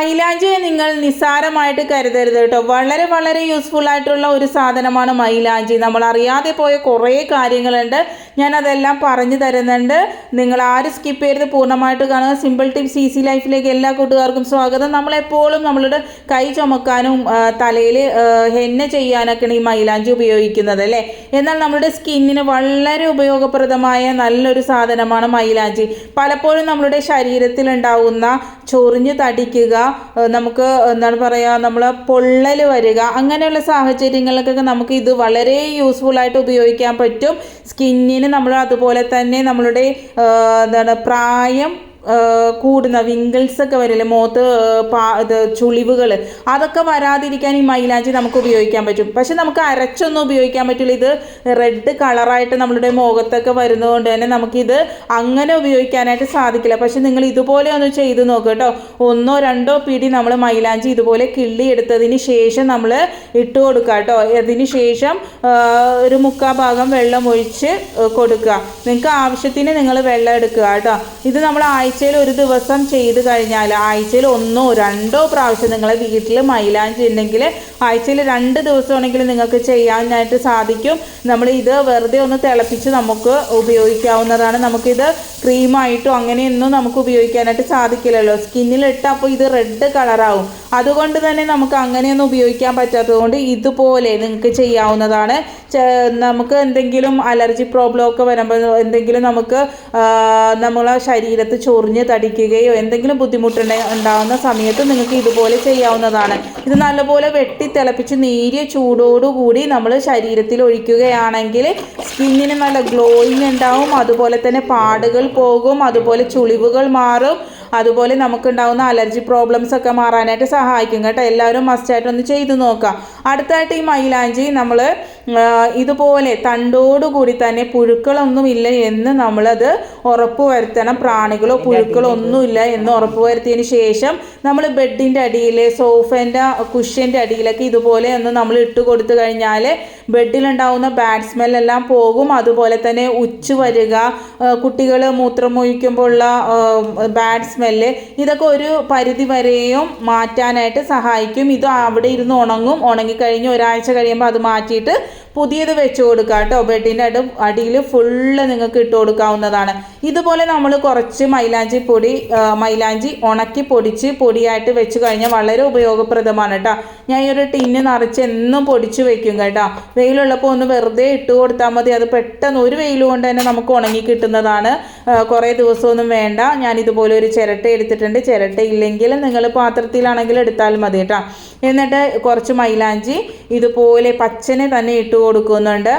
ahí മൈലാഞ്ചി നിങ്ങൾ നിസ്സാരമായിട്ട് കരുതരുത് കേട്ടോ. വളരെ വളരെ യൂസ്ഫുൾ ആയിട്ടുള്ള ഒരു സാധനമാണ് മൈലാഞ്ചി. നമ്മൾ അറിയാതെ പോയ കുറേ കാര്യങ്ങളുണ്ട്. ഞാൻ അതെല്ലാം പറഞ്ഞു തരുന്നുണ്ട്. നിങ്ങൾ ആരും സ്കിപ്പ് ചെയ്ത് പൂർണമായിട്ട് കാണുക. സിമ്പിൾ ടിപ്സ് ഈസി ലൈഫിലേക്ക് എല്ലാ കൂട്ടുകാർക്കും സ്വാഗതം. നമ്മളെപ്പോഴും നമ്മളുടെ കൈ ചുമക്കാനും തലയിൽ ഹെന്ന ചെയ്യാനൊക്കെയാണ് ഈ മൈലാഞ്ചി ഉപയോഗിക്കുന്നത് അല്ലേ? എന്നാൽ നമ്മുടെ സ്കിന്നിന് വളരെ ഉപയോഗപ്രദമായ നല്ലൊരു സാധനമാണ് മൈലാഞ്ചി. പലപ്പോഴും നമ്മുടെ ശരീരത്തിൽ ഉണ്ടാവുന്ന ചൊറിഞ്ഞ് തടിക്കുക നമുക്ക് എന്താണ് പറയുക നമ്മൾ പൊള്ളൽ വരിക അങ്ങനെയുള്ള സാഹചര്യങ്ങൾക്കൊക്കെ നമുക്ക് ഇത് വളരെ യൂസ്ഫുൾ ആയിട്ട് ഉപയോഗിക്കാൻ പറ്റും. സ്കിന്നിന് നമ്മൾ അതുപോലെ തന്നെ നമ്മളുടെ എന്താണ് പ്രായം കൂടുന്ന വിങ്കിൾസ് ഒക്കെ വരില്ലേ മുഖത്ത് ഏഹ് പാ ഇത് ചുളിവുകൾ അതൊക്കെ വരാതിരിക്കാൻ ഈ മൈലാഞ്ചി നമുക്ക് ഉപയോഗിക്കാൻ പറ്റും. പക്ഷെ നമുക്ക് അരച്ചൊന്നും ഉപയോഗിക്കാൻ പറ്റില്ല. ഇത് റെഡ് കളറായിട്ട് നമ്മളുടെ മുഖത്തൊക്കെ വരുന്നതുകൊണ്ട് തന്നെ നമുക്കിത് അങ്ങനെ ഉപയോഗിക്കാനായിട്ട് സാധിക്കില്ല. പക്ഷെ നിങ്ങൾ ഇതുപോലെ ഒന്ന് ചെയ്ത് നോക്കുക കേട്ടോ ഒന്നോ രണ്ടോ പിടി നമ്മൾ മൈലാഞ്ചി ഇതുപോലെ കിള്ളി എടുത്തതിന് ശേഷം നമ്മൾ ഇട്ട് കൊടുക്കുക കേട്ടോ അതിന് ശേഷം ഒരു മുക്കാ ഭാഗം വെള്ളം ഒഴിച്ച് കൊടുക്കുക. നിങ്ങൾക്ക് ആവശ്യത്തിന് നിങ്ങൾ വെള്ളം എടുക്കുക കേട്ടോ ഇത് നമ്മൾ ആഴ്ചയിൽ ഒരു ദിവസം ചെയ്ത് കഴിഞ്ഞാൽ ആഴ്ചയിൽ ഒന്നോ രണ്ടോ പ്രാവശ്യം നിങ്ങളെ വീട്ടിൽ മൈലാഞ്ചി ഉണ്ടെങ്കിൽ ആഴ്ചയിൽ രണ്ട് ദിവസമാണെങ്കിലും നിങ്ങൾക്ക് ചെയ്യാനായിട്ട് സാധിക്കും. നമ്മൾ ഇത് വെറുതെ ഒന്ന് തിളപ്പിച്ച് നമുക്ക് ഉപയോഗിക്കാവുന്നതാണ്. നമുക്കിത് ക്രീമായിട്ടോ അങ്ങനെയൊന്നും നമുക്ക് ഉപയോഗിക്കാനായിട്ട് സാധിക്കില്ലല്ലോ. സ്കിന്നിലിട്ട് അപ്പോൾ ഇത് റെഡ് കളറാവും. അതുകൊണ്ട് തന്നെ നമുക്ക് അങ്ങനെയൊന്നും ഉപയോഗിക്കാൻ പറ്റാത്തതുകൊണ്ട് ഇതുപോലെ നിങ്ങൾക്ക് ചെയ്യാവുന്നതാണ്. നമുക്ക് എന്തെങ്കിലും അലർജി പ്രോബ്ലം ഒക്കെ വരുമ്പോൾ എന്തെങ്കിലും നമുക്ക് നമ്മളെ ശരീരത്ത് ചൊറിഞ്ഞ് തടിക്കുകയോ എന്തെങ്കിലും ബുദ്ധിമുട്ടുണ്ടെ ഉണ്ടാകുന്ന സമയത്ത് നിങ്ങൾക്ക് ഇതുപോലെ ചെയ്യാവുന്നതാണ്. ഇത് നല്ലപോലെ വെട്ടി തിളപ്പിച്ച് നേരിയ ചൂടോടുകൂടി നമ്മൾ ശരീരത്തിൽ ഒഴിക്കുകയാണെങ്കിൽ സ്കിന്നിന് നല്ല ഗ്ലോയിങ് ഉണ്ടാവും. അതുപോലെ തന്നെ പാടുകൾ പോകും. അതുപോലെ ചുളിവുകൾ മാറും. അതുപോലെ നമുക്കുണ്ടാവുന്ന അലർജി പ്രോബ്ലംസ് ഒക്കെ മാറാനായിട്ട് സഹായിക്കും കേട്ടോ. എല്ലാവരും മസ്റ്റായിട്ട് ഒന്ന് ചെയ്തു നോക്കാം. അടുത്തായിട്ട് ഈ മൈലാഞ്ചി നമ്മൾ ഇതുപോലെ തണ്ടോടുകൂടി തന്നെ പുഴുക്കളൊന്നുമില്ല എന്ന് നമ്മളത് ഉറപ്പ് വരുത്തണം. പ്രാണികളോ പുഴുക്കളോ ഒന്നുമില്ല എന്ന് ഉറപ്പ് വരുത്തിയതിന് ശേഷം നമ്മൾ ബെഡിന്റെ അടിയിൽ സോഫേന്റെ കുഷ്യന്റെ അടിയിലൊക്കെ ഇതുപോലെ ഒന്ന് നമ്മൾ ഇട്ട് കൊടുത്തു കഴിഞ്ഞാൽ ബെഡിലുണ്ടാവുന്ന ബാഡ് സ്മെല്ലെല്ലാം പോകും. അതുപോലെ തന്നെ ഉച്ച വരിക കുട്ടികൾ മൂത്രമൊഴിക്കുമ്പോഴുള്ള ബാഡ് സ്മെല്ല് ഇതൊക്കെ ഒരു പരിധി വരെയും മാറ്റാനായിട്ട് സഹായിക്കും. ഇത് അവിടെ ഇരുന്ന് ഉണങ്ങും. ഉണങ്ങിക്കഴിഞ്ഞ് ഒരാഴ്ച കഴിയുമ്പോൾ അത് മാറ്റിയിട്ട് പുതിയത് വെച്ച് കൊടുക്കുക കേട്ടോ ബെഡിന്റെ അടു അടിയിൽ ഫുള്ള് നിങ്ങൾക്ക് ഇട്ട് കൊടുക്കാവുന്നതാണ്. ഇതുപോലെ നമ്മൾ കുറച്ച് മൈലാഞ്ചി പൊടി മൈലാഞ്ചി ഉണക്കി പൊടിച്ച് പൊടിയായിട്ട് വെച്ച് കഴിഞ്ഞാൽ വളരെ ഉപയോഗപ്രദമാണ് കേട്ടോ ഞാൻ ഈ ഒരു ടിന്ന് നിറച്ച് എന്നും പൊടിച്ച് വെക്കും കേട്ടോ. വെയിലുള്ളപ്പോൾ ഒന്ന് വെറുതെ ഇട്ട് കൊടുത്താൽ മതി. അത് പെട്ടെന്ന് ഒരു വെയിൽ കൊണ്ട് തന്നെ നമുക്ക് ഉണങ്ങി കിട്ടുന്നതാണ്. കുറേ ദിവസമൊന്നും വേണ്ട. ഞാൻ ഇതുപോലെ ഒരു ചിരട്ട എടുത്തിട്ടുണ്ട്. ചിരട്ട ഇല്ലെങ്കിൽ നിങ്ങൾ പാത്രത്തിലാണെങ്കിൽ എടുത്താൽ മതി കേട്ടോ എന്നിട്ട് കുറച്ച് മൈലാഞ്ചി ഇതുപോലെ പച്ചനെ തന്നെ ഇട്ട് കൊടുക്കുന്നുണ്ട്.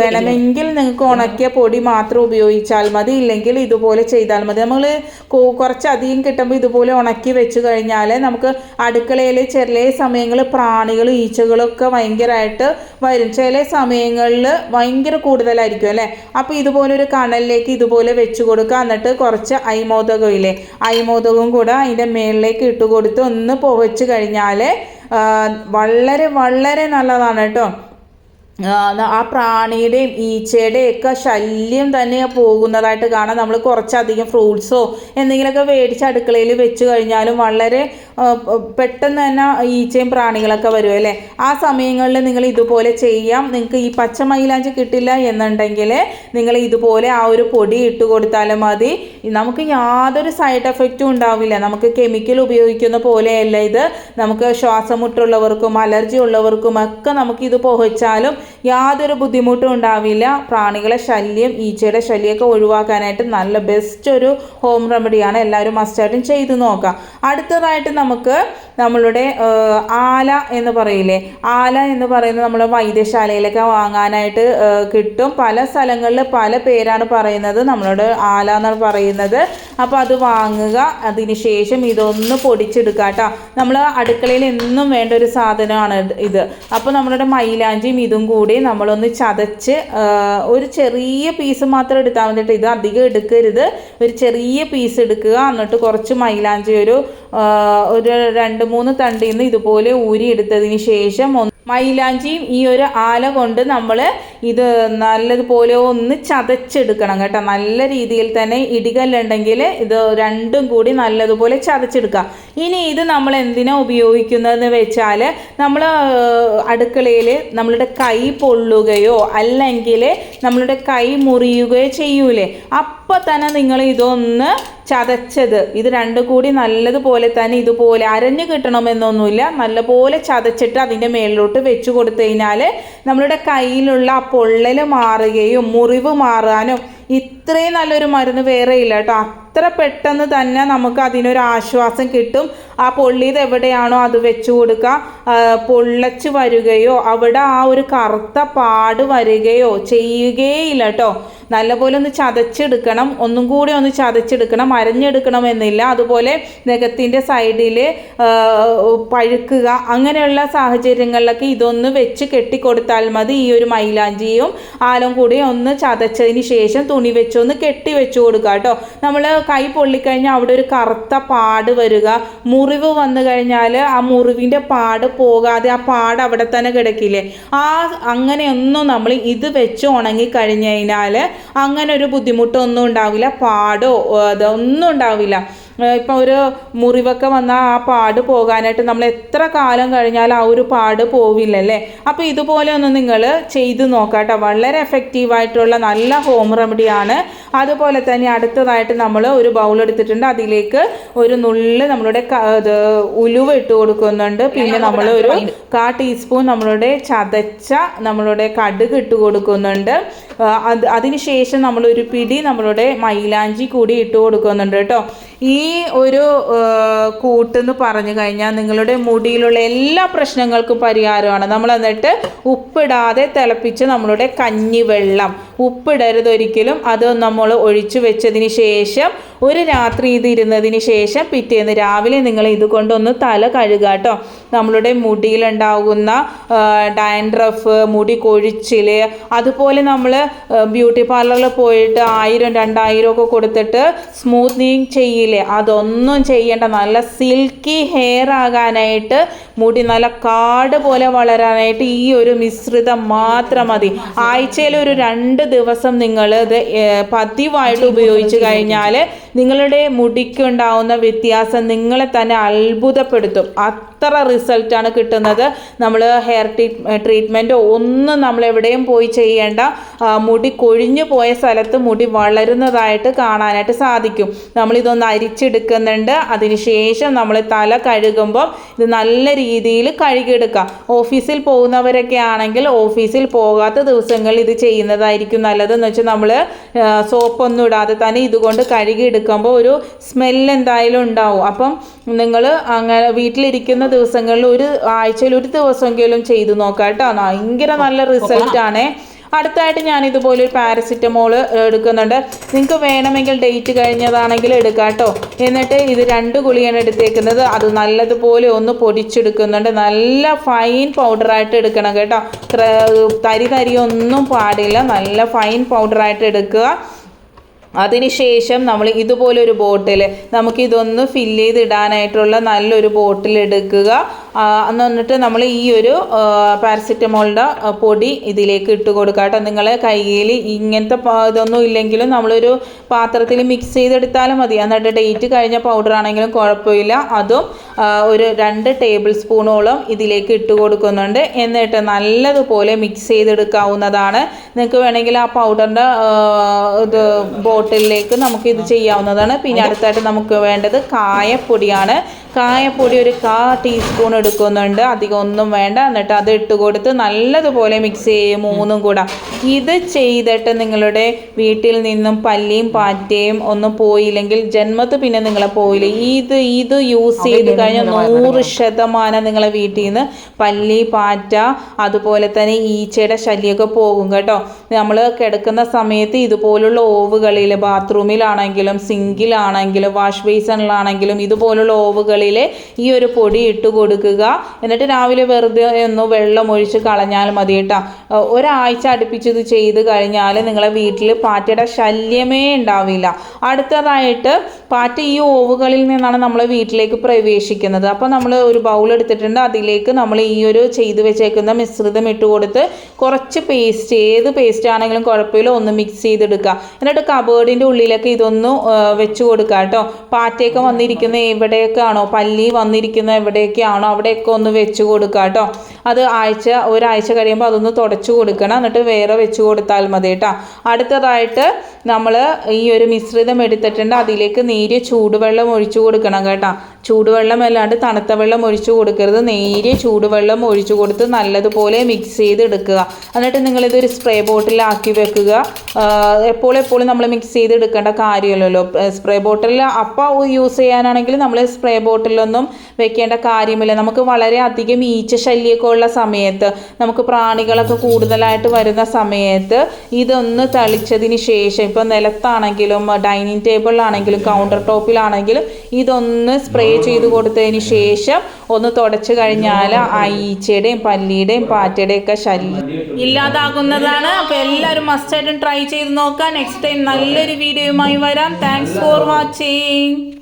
വേണമെങ്കിൽ നിങ്ങൾക്ക് ഉണക്കിയ പൊടി മാത്രം ഉപയോഗിച്ചാൽ മതി. ഇല്ലെങ്കിൽ ഇതുപോലെ ചെയ്താൽ മതി. നമ്മൾ കുറച്ചധികം കിട്ടുമ്പോൾ ഇതുപോലെ ഉണക്കി വെച്ച് കഴിഞ്ഞാൽ നമുക്ക് അടുക്കളയിൽ ചെറിയ സമയങ്ങളിൽ പ്രാണികൾ ഈച്ചകളൊക്കെ ഭയങ്കരമായിട്ട് വരും. ചില സമയങ്ങളിൽ ഭയങ്കര കൂടുതലായിരിക്കും അല്ലേ? അപ്പോൾ ഇതുപോലെ ഒരു കണലിലേക്ക് ഇതുപോലെ വെച്ച് കൊടുക്കുക എന്നിട്ട് കുറച്ച് അയ്മോദകം ഇല്ലേ അയ്മോദകവും കൂടെ അതിന്റെ മേളിലേക്ക് ഇട്ട് കൊടുത്ത് ഒന്ന് പുകച്ച് കഴിഞ്ഞാൽ വളരെ വളരെ നല്ലതാണ് കേട്ടോ. ആ, പ്രാണിയുടെയും ഈച്ചയുടെയും ഒക്കെ ശല്യം തന്നെ പോകുന്നതായിട്ട് കാണാം. നമ്മൾ കുറച്ചധികം ഫ്രൂട്ട്സോ എന്തെങ്കിലുമൊക്കെ മേടിച്ച് അടുക്കളയിൽ വെച്ച് കഴിഞ്ഞാലും വളരെ പെട്ടെന്ന് തന്നെ ഈച്ചയും പ്രാണികളൊക്കെ വരും അല്ലേ? ആ സമയങ്ങളിൽ നിങ്ങൾ ഇതുപോലെ ചെയ്യാം. നിങ്ങൾക്ക് ഈ പച്ച മൈലാഞ്ചി കിട്ടില്ല എന്നുണ്ടെങ്കിൽ നിങ്ങൾ ഇതുപോലെ ആ ഒരു പൊടി ഇട്ട് കൊടുത്താലും മതി. നമുക്ക് യാതൊരു സൈഡ് എഫക്റ്റും ഉണ്ടാവില്ല. നമുക്ക് കെമിക്കൽ ഉപയോഗിക്കുന്ന പോലെയല്ല ഇത്. നമുക്ക് ശ്വാസമുട്ടുള്ളവർക്കും അലർജി ഉള്ളവർക്കും ഒക്കെ നമുക്ക് ഇത് പൊഹിച്ചാലും യാതൊരു ബുദ്ധിമുട്ടും ഉണ്ടാവില്ല. പ്രാണികളെ ശല്യം ഈച്ചയുടെ ശല്യമൊക്കെ ഒഴിവാക്കാനായിട്ട് നല്ല ബെസ്റ്റ് ഒരു ഹോം റെമഡിയാണ് എല്ലാവരും മസ്റ്റായിട്ടും ചെയ്തു നോക്കാം അടുത്തതായിട്ട് നമുക്ക് നമ്മളുടെ ആല എന്ന് പറയില്ലേ? ആല എന്ന് പറയുന്നത് നമ്മൾ വൈദ്യശാലയിലൊക്കെ വാങ്ങാനായിട്ട് കിട്ടും. പല സ്ഥലങ്ങളിൽ പല പേരാണ് പറയുന്നത് നമ്മളോട് ആല എന്നാണ് പറയുന്നത്. അപ്പോൾ അത് വാങ്ങുക. അതിന് ശേഷം ഇതൊന്ന് പൊടിച്ചെടുക്കുക കേട്ടോ. നമ്മൾ അടുക്കളയിൽ എന്നും വേണ്ട ഒരു സാധനമാണ് ഇത്- ഇത് അപ്പോൾ നമ്മളുടെ മൈലാഞ്ചിയും ഇതും കൂടി നമ്മളൊന്ന് ചതച്ച് ഒരു ചെറിയ പീസ് മാത്രം എടുത്താൽ മതിട്ട് ഇത് അധികം എടുക്കരുത്. ഒരു ചെറിയ പീസ് എടുക്കുക. എന്നിട്ട് കുറച്ച് മൈലാഞ്ചി ഒരു ഒരു രണ്ട് മൂന്ന് തണ്ടിൽ നിന്ന് ഇതുപോലെ ഊരിയെടുത്തതിന് ശേഷം മൈലാഞ്ചിയും ഈ ഒരു ആല കൊണ്ട് നമ്മൾ ഇത് നല്ലതുപോലെ ഒന്ന് ചതച്ചെടുക്കണം കേട്ടോ. നല്ല രീതിയിൽ തന്നെ ഇടികല്ലുണ്ടെങ്കിൽ ഇത് രണ്ടും കൂടി നല്ലതുപോലെ ചതച്ചെടുക്കുക ഇനി ഇത് നമ്മൾ എന്തിനാ ഉപയോഗിക്കുന്നതെന്ന് വെച്ചാൽ നമ്മൾ അടുക്കളയിൽ നമ്മളുടെ കൈ പൊള്ളുകയോ അല്ലെങ്കിൽ നമ്മളുടെ കൈ മുറിയുകയോ ചെയ്യൂലേ. അപ്പോൾ തന്നെ നിങ്ങൾ ഇതൊന്ന് ചതച്ചത്. ഇത് രണ്ടും കൂടി നല്ലതുപോലെ തന്നെ ഇതുപോലെ അരഞ്ഞു കിട്ടണമെന്നൊന്നുമില്ല. നല്ലപോലെ ചതച്ചിട്ട് അതിന്റെ മേളിലോട്ട് വെച്ച് കൊടുത്തു കഴിഞ്ഞാൽ നമ്മളുടെ കയ്യിലുള്ള പൊള്ളൽ മാറുകയും മുറിവ് മാറാനും ഇത്രയും നല്ലൊരു മരുന്ന് വേറെ ഇല്ല കേട്ടോ. അത്ര പെട്ടെന്ന് തന്നെ നമുക്ക് അതിനൊരു ആശ്വാസം കിട്ടും. ആ പൊള്ളിയത് എവിടെയാണോ അത് വെച്ച് കൊടുക്കുക. പൊള്ളച്ച് വരികയോ അവിടെ ആ ഒരു കറുത്ത പാട് വരികയോ ചെയ്യുകയില്ല കേട്ടോ. നല്ലപോലെ ഒന്ന് ചതച്ചെടുക്കണം. ഒന്നും കൂടി ഒന്ന് ചതച്ചെടുക്കണം. അരഞ്ഞെടുക്കണം എന്നില്ല. അതുപോലെ നഖത്തിന്റെ സൈഡിൽ പഴുക്കുക. അങ്ങനെയുള്ള സാഹചര്യങ്ങളിലൊക്കെ ഇതൊന്ന് വെച്ച് കെട്ടിക്കൊടുത്താൽ മതി. ഈ ഒരു മൈലാഞ്ചിയും ആലും കൂടി ഒന്ന് ചതച്ചതിന് ശേഷം തുണി വെച്ചൊന്ന് കെട്ടി വെച്ച് കൊടുക്കുക കേട്ടോ. നമ്മൾ കൈ പൊള്ളിക്കഴിഞ്ഞാൽ അവിടെ ഒരു കറുത്ത പാട് വരിക. മുറിവ് വന്നു കഴിഞ്ഞാൽ ആ മുറിവിന്റെ പാട് പോകാതെ ആ പാട് അവിടെ തന്നെ കിടക്കില്ലേ? ആ അങ്ങനെയൊന്നും നമ്മൾ ഇത് വെച്ച് ഉണങ്ങി കഴിഞ്ഞ് കഴിഞ്ഞാൽ അങ്ങനെ ഒരു ബുദ്ധിമുട്ടൊന്നും ഉണ്ടാവില്ല. പാടോ അതൊന്നും ഉണ്ടാവില്ല. ഇപ്പം ഒരു മുറിവൊക്കെ വന്നാൽ ആ പാട് പോകാനായിട്ട് നമ്മൾ എത്ര കാലം കഴിഞ്ഞാൽ ആ ഒരു പാട് പോവില്ലല്ലേ? അപ്പോൾ ഇതുപോലെ ഒന്ന് നിങ്ങൾ ചെയ്ത് നോക്കാട്ടോ. വളരെ എഫക്റ്റീവായിട്ടുള്ള നല്ല ഹോം റെമഡിയാണ് അതുപോലെ തന്നെ അടുത്തതായിട്ട് നമ്മൾ ഒരു ബൗൾ എടുത്തിട്ടുണ്ട്. അതിലേക്ക് ഒരു നുള്ള് നമ്മളുടെ ഇത് ഉലുവ ഇട്ട് കൊടുക്കുന്നുണ്ട്. പിന്നെ നമ്മൾ ഒരു കാ ടീസ്പൂൺ നമ്മളുടെ ചതച്ച നമ്മളുടെ കടുക് ഇട്ട് കൊടുക്കുന്നുണ്ട്. അത് അതിനുശേഷം നമ്മളൊരു പിടി നമ്മളുടെ മൈലാഞ്ചി കൂടി ഇട്ട് കൊടുക്കുന്നുണ്ട് കേട്ടോ. ഈ ഒരു കൂട്ടെന്ന് പറഞ്ഞു കഴിഞ്ഞാൽ നിങ്ങളുടെ മുടിയിലുള്ള എല്ലാ പ്രശ്നങ്ങൾക്കും പരിഹാരമാണ്. നമ്മൾ എന്നിട്ട് ഉപ്പിടാതെ തിളപ്പിച്ച് നമ്മളുടെ കഞ്ഞിവെള്ളം. ഉപ്പിടരുത് ഒരിക്കലും. അത് നമ്മൾ ഒഴിച്ചു വെച്ചതിന് ശേഷം ഒരു രാത്രി ഇത് ഇരുന്നതിന് ശേഷം പിറ്റേന്ന് രാവിലെ നിങ്ങൾ ഇത് കൊണ്ടൊന്ന് തല കഴുകുക കേട്ടോ നമ്മളുടെ മുടിയിലുണ്ടാകുന്ന ഡാൻഡ്രഫ് മുടി കൊഴിച്ചിൽ അതുപോലെ നമ്മൾ ബ്യൂട്ടി പാർലറിൽ പോയിട്ട് ആയിരം രണ്ടായിരം ഒക്കെ കൊടുത്തിട്ട് സ്മൂത്തനിങ് ചെയ്യില്ലേ? അതൊന്നും ചെയ്യേണ്ട. നല്ല സിൽക്കി ഹെയർ ആകാനായിട്ട് മുടി നല്ല കാട് പോലെ വളരാനായിട്ട് ഈ ഒരു മിശ്രിതം മാത്രം മതി. ആഴ്ചയിൽ ഒരു രണ്ട് ദിവസം നിങ്ങൾ ഇത് പതിവായിട്ട് ഉപയോഗിച്ച് കഴിഞ്ഞാൽ നിങ്ങളുടെ മുടിക്കുണ്ടാവുന്ന വ്യത്യാസം നിങ്ങളെ തന്നെ അത്ഭുതപ്പെടുത്തും. അത്ര റിസൾട്ടാണ് കിട്ടുന്നത്. നമ്മൾ ഹെയർ ട്രീറ്റ്മെന്റ് ഒന്നും നമ്മൾ എവിടെയും പോയി ചെയ്യേണ്ട മുടി കൊഴിഞ്ഞു പോയ സ്ഥലത്ത് മുടി വളരുന്നതായിട്ട് കാണാനായിട്ട് സാധിക്കും. നമ്മളിതൊന്ന് അരിച്ചെടുക്കുന്നുണ്ട്. അതിനുശേഷം നമ്മൾ തല കഴുകുമ്പോൾ ഇത് നല്ല രീതിയിൽ കഴുകിയെടുക്കുക. ഓഫീസിൽ പോകുന്നവരൊക്കെ ആണെങ്കിൽ ഓഫീസിൽ പോകാത്ത ദിവസങ്ങളിൽ ഇത് ചെയ്യുന്നതായിരിക്കും നല്ലതെന്ന് വെച്ചാൽ നമ്മൾ സോപ്പൊന്നും ഇടാതെ തന്നെ ഇതുകൊണ്ട് കഴുകിയെടുക്കുമ്പോൾ ഒരു സ്മെല്ല് എന്തായാലും ഉണ്ടാവും. അപ്പം നിങ്ങൾ അങ്ങനെ വീട്ടിലിരിക്കുന്ന ദിവസങ്ങളിൽ ഒരു ആഴ്ചയിൽ ഒരു ദിവസമെങ്കിലും ചെയ്തു നോക്കാം കേട്ടോ. ഭയങ്കര നല്ല റിസൾട്ടാണേ അടുത്തായിട്ട് ഞാൻ ഇതുപോലെ ഒരു പാരസിറ്റമോൾ എടുക്കുന്നുണ്ട്. നിങ്ങൾക്ക് വേണമെങ്കിൽ ഡേറ്റ് കഴിഞ്ഞതാണെങ്കിൽ എടുക്കാം കേട്ടോ. എന്നിട്ട് ഇത് രണ്ട് ഗുളികയാണ് എടുത്തേക്കുന്നത്. അത് നല്ലതുപോലെ ഒന്ന് പൊടിച്ചെടുക്കുന്നുണ്ട്. നല്ല ഫൈൻ പൗഡറായിട്ട് എടുക്കണം കേട്ടോ. തരി തരി ഒന്നും പാടില്ല. നല്ല ഫൈൻ പൗഡറായിട്ട് എടുക്കുക. അതിനുശേഷം നമ്മൾ ഇതുപോലൊരു ബോട്ടിൽ നമുക്കിതൊന്ന് ഫില്ല് ചെയ്തിടാനായിട്ടുള്ള നല്ലൊരു ബോട്ടിൽ എടുക്കുക ആ, വന്നിട്ട് നമ്മൾ ഈ ഒരു പാരസിറ്റമോളിന്റെ പൊടി ഇതിലേക്ക് ഇട്ട് കൊടുക്കുക കേട്ടോ നിങ്ങളെ കയ്യിൽ ഇങ്ങനത്തെ ഇതൊന്നും ഇല്ലെങ്കിലും നമ്മളൊരു പാത്രത്തിൽ മിക്സ് ചെയ്തെടുത്താലും മതി. എന്നിട്ട് ഡേറ്റ് കഴിഞ്ഞ പൗഡർ ആണെങ്കിലും കുഴപ്പമില്ല. അതും ഒരു രണ്ട് ടേബിൾ സ്പൂണോളം ഇതിലേക്ക് ഇട്ട് കൊടുക്കുന്നുണ്ട്. എന്നിട്ട് നല്ലതുപോലെ മിക്സ് ചെയ്തെടുക്കാവുന്നതാണ്. നിങ്ങൾക്ക് വേണമെങ്കിൽ ആ പൗഡറിന്റെ ഇത് ബോട്ടിലേക്ക് നമുക്ക് ഇത് ചെയ്യാവുന്നതാണ്. പിന്നെ അടുത്തായിട്ട് നമുക്ക് വേണ്ടത് കായപ്പൊടിയാണ്. കായപ്പൊടി ഒരു കാ ടീസ്പൂൺ എടുക്കുന്നുണ്ട്. അധികം ഒന്നും വേണ്ട. എന്നിട്ട് അത് ഇട്ട് കൊടുത്ത് നല്ലതുപോലെ മിക്സ് ചെയ്യും മൂന്നും കൂടെ. ഇത് ചെയ്തിട്ട് നിങ്ങളുടെ വീട്ടിൽ നിന്നും പല്ലിയും പാറ്റയും ഒന്നും പോയില്ലെങ്കിൽ ജന്മത്ത് പിന്നെ നിങ്ങളെ പോയില്ല ഇത് ഇത് യൂസ് ചെയ്ത് കഴിഞ്ഞാൽ നൂറ് ശതമാനം നിങ്ങളെ വീട്ടിൽ നിന്ന് പല്ലി പാറ്റ അതുപോലെ തന്നെ ഈച്ചയുടെ ശല്യമൊക്കെ പോകും കേട്ടോ. നമ്മൾ കിടക്കുന്ന സമയത്ത് ഇതുപോലുള്ള ഓവുകളിൽ ബാത്റൂമിലാണെങ്കിലും സിങ്കിലാണെങ്കിലും വാഷ് ബേസണിലാണെങ്കിലും ഇതുപോലുള്ള ഓവുകളിൽ ഈ ഒരു പൊടി ഇട്ട് കൊടുക്കുക. എന്നിട്ട് രാവിലെ വെറുതെ ഒന്ന് വെള്ളം ഒഴിച്ച് കളഞ്ഞാൽ മതി കേട്ടോ. ഒരാഴ്ച അടുപ്പിച്ചത് ചെയ്ത് കഴിഞ്ഞാൽ നിങ്ങളെ വീട്ടിൽ പാറ്റയുടെ ശല്യമേ ഉണ്ടാവില്ല. അടുത്തതായിട്ട് പാറ്റ ഈ ഓവുകളിൽ നിന്നാണ് നമ്മളെ വീട്ടിലേക്ക് പ്രവേശിക്കുന്നത്. അപ്പോൾ നമ്മൾ ഒരു ബൗൾ എടുത്തിട്ടുണ്ട്. അതിലേക്ക് നമ്മൾ ഈ ഒരു ചെയ്ത് വെച്ചേക്കുന്ന മിശ്രിതം ഇട്ട് കൊടുത്ത് കുറച്ച് പേസ്റ്റ് ഏത് പേസ്റ്റ് ആണെങ്കിലും കുഴപ്പമില്ല ഒന്ന് മിക്സ് ചെയ്തെടുക്കുക. എന്നിട്ട് കബേർഡിന്റെ ഉള്ളിലൊക്കെ ഇതൊന്ന് വെച്ച് കൊടുക്കുക കേട്ടോ. പാറ്റയൊക്കെ വന്നിരിക്കുന്ന എവിടെയൊക്കെ ആണോ പല്ലി വന്നിരിക്കുന്ന എവിടെയൊക്കെയാണോ അവിടെയൊക്കെ ഒന്ന് വെച്ച് കൊടുക്കുക കേട്ടോ. അത് ആഴ്ച ഒരാഴ്ച കഴിയുമ്പോൾ അതൊന്ന് തുടച്ചു കൊടുക്കണം. എന്നിട്ട് വേറെ വെച്ച് കൊടുത്താൽ മതി കേട്ടോ. അടുത്തതായിട്ട് നമ്മൾ ഈ ഒരു മിശ്രിതം എടുത്തിട്ടുണ്ട്. അതിലേക്ക് നേരിയ ചൂടുവെള്ളം ഒഴിച്ചു കൊടുക്കണം കേട്ടോ. ചൂടുവെള്ളം അല്ലാണ്ട് തണുത്ത വെള്ളം ഒഴിച്ചു കൊടുക്കരുത്. നേരിയ ചൂടുവെള്ളം ഒഴിച്ചു കൊടുത്ത് നല്ലതുപോലെ മിക്സ് ചെയ്ത് എടുക്കുക എന്നിട്ട് നിങ്ങളിതൊരു സ്പ്രേ ബോട്ടിലാക്കി വെക്കുക. എപ്പോഴും എപ്പോഴും നമ്മൾ മിക്സ് ചെയ്ത് എടുക്കേണ്ട കാര്യമില്ലല്ലോ സ്പ്രേ ബോട്ടിൽ അപ്പോൾ യൂസ് ചെയ്യാനാണെങ്കിൽ നമ്മൾ സ്പ്രേ ബോട്ടിലൊന്നും വെക്കേണ്ട കാര്യമില്ല. നമുക്ക് വളരെ അധികം ഈച്ച ശല്യമൊക്കെ ഉള്ള സമയത്ത് നമുക്ക് പ്രാണികളൊക്കെ കൂടുതലായിട്ട് വരുന്ന സമയത്ത് ഇതൊന്ന് തളിച്ചതിന് ശേഷം ഇപ്പോൾ നിലത്താണെങ്കിലും ഡൈനിങ് ടേബിളിലാണെങ്കിലും കൗണ്ടർ ടോപ്പിലാണെങ്കിലും ഇതൊന്ന് സ്പ്രേ ചെയ്ത് കൊടുത്തതിന് ശേഷം ഒന്ന് തുടച്ചു കഴിഞ്ഞാൽ ആ ഈച്ചയുടെയും പല്ലിയുടെയും പാറ്റയുടെയും ഒക്കെ ശല്യം ഇല്ലാതാകുന്നതാണ്. അപ്പോൾ എല്ലാവരും മസ്റ്റായിട്ടും ട്രൈ ചെയ്ത് നോക്കാം. നെക്സ്റ്റ് ടൈം നല്ലൊരു വീഡിയോയുമായി വരാം. Thanks for watching